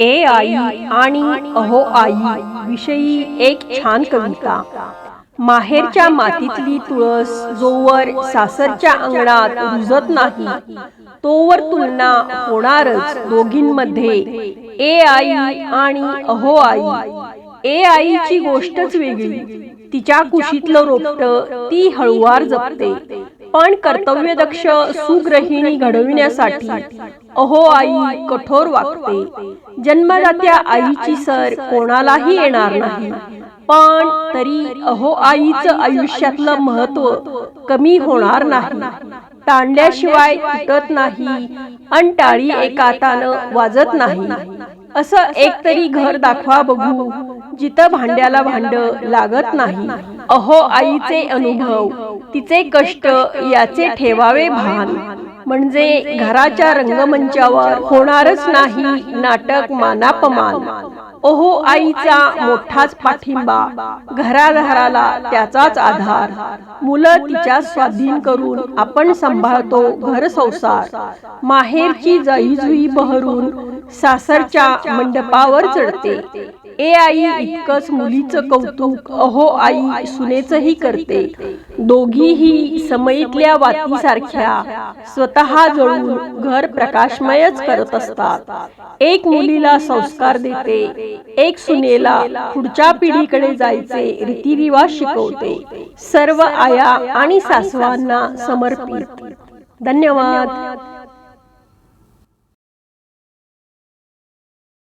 ए आई आणि अहो आई विषयी एक छान कविता. माहेरच्या मातीतली तुळस जोवर सासरच्या अंगणात रुजत नाही तोवर तुलना होणारच दोघींमध्ये. ए आई आणि अहो आई. ए आईची गोष्टच वेगळी. तिच्या कुशीतलं रोपट ती हळुवार जपते. पण कर्तव्यदक्ष सुग्रहिणी घडविण्यासाठी. अहो आई कठोर वागते. जन्मदात्या आईची सर कोणालाही येणार नाही. पण तरी अहो आईचं आयुष्यातलं महत्त्व कमी होणार नाही. ताणल्याशिवाय तुटत नाही. अन टाळी एकातानं वाजत नाही. असं एक तरी घर दाखवा बघू. जिथं भांड्याला भांड लागत नाही. अहो आईचे अनुभव. तिचे कष्ट याचे ठेवावे भान. म्हणजे घराच्या रंगमंचावर होणारच नाही नाटक मानापमान. ओहो आईचा मोठाच पाठिंबा. घराघराला त्याचाच आधार. मुलं तिच्या स्वाधीन करून आपण सांभाळतो घर संसार. माहेरची जाईजुई बहरून सासरच्या मंडपावर चढते. ए आई इतकंच मुलीचं कौतुक. अहो आई सुनेचंही करते. दोघीही समईतल्या वातीसारख्या स्वतः जळून घर प्रकाशमयच करत असतात. एक मुलीला संस्कार देते. एक सुनेला पुढच्या पिढीकडे जायचे रीतिरिवाज शिकवते. सर्व आया आणि सासवांना समर्पित. धन्यवाद.